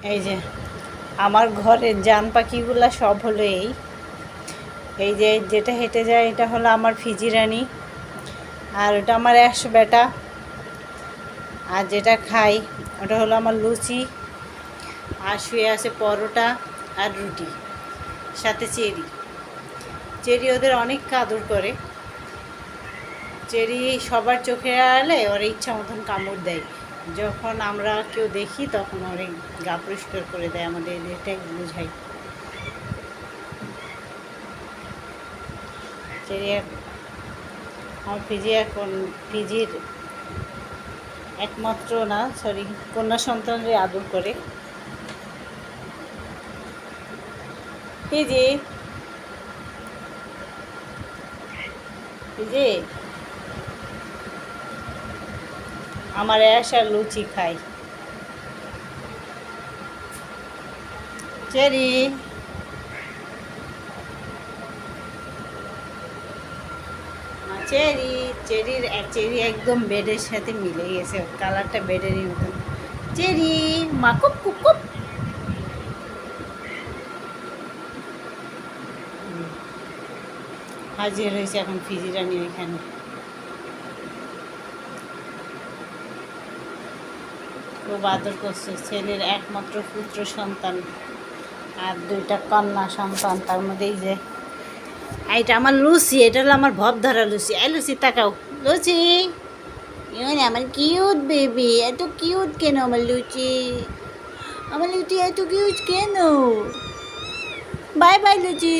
এই যে, আমার ঘরের জান পাখিগুলো সব হলো এই। এই যে, যেটা হেঁটে যায়, এটা হলো আমার ফিজিরানি আর ওটা আমার অ্যাশ বেটা আর যেটা খাই, ওটা হলো আমার লুচি। আর শুয়ে আছে পরোটা আর রুটি, সাথে চেরি। চেরি ওদের অনেক কাদর করে। চেরি সবার চোখে আড়ালে ওরা ইচ্ছা মতন কামড় দেয়। যখন আমরা কেউ দেখি, তখন অনেক গা পরিষ্কার করে দেয় আমাদের এটাই বোঝাই। আমার ফিজি এখন ফিজির একমাত্র না সরি কন্যা সন্তানরে আদর করে। ফিজি ফিজি আমার অ্যাশ আর লুচি খাই। চেরি। চেরি। চেরির চেরি একদম বেডের সাথে মিলে গেছে কালারটা বেডেরই মতন। চেরি মাকুপ কুকুপ হাজির হয়েছে এখন ফিজি রানী খুব আদর করছে, ছেলের একমাত্র পুত্র সন্তান আর দুইটা কন্যা সন্তান, তার মধ্যে এই যে এইটা আমার লুচি, এটা হলো আমার ভব ধরা লুচি। এই লুচি তাকাও। লুচি? ইউন আমার কিউট বেবি এত কিউট কেন আমার লুচি? আমার লুচি এত কিউট কেন? Bye bye Luchi.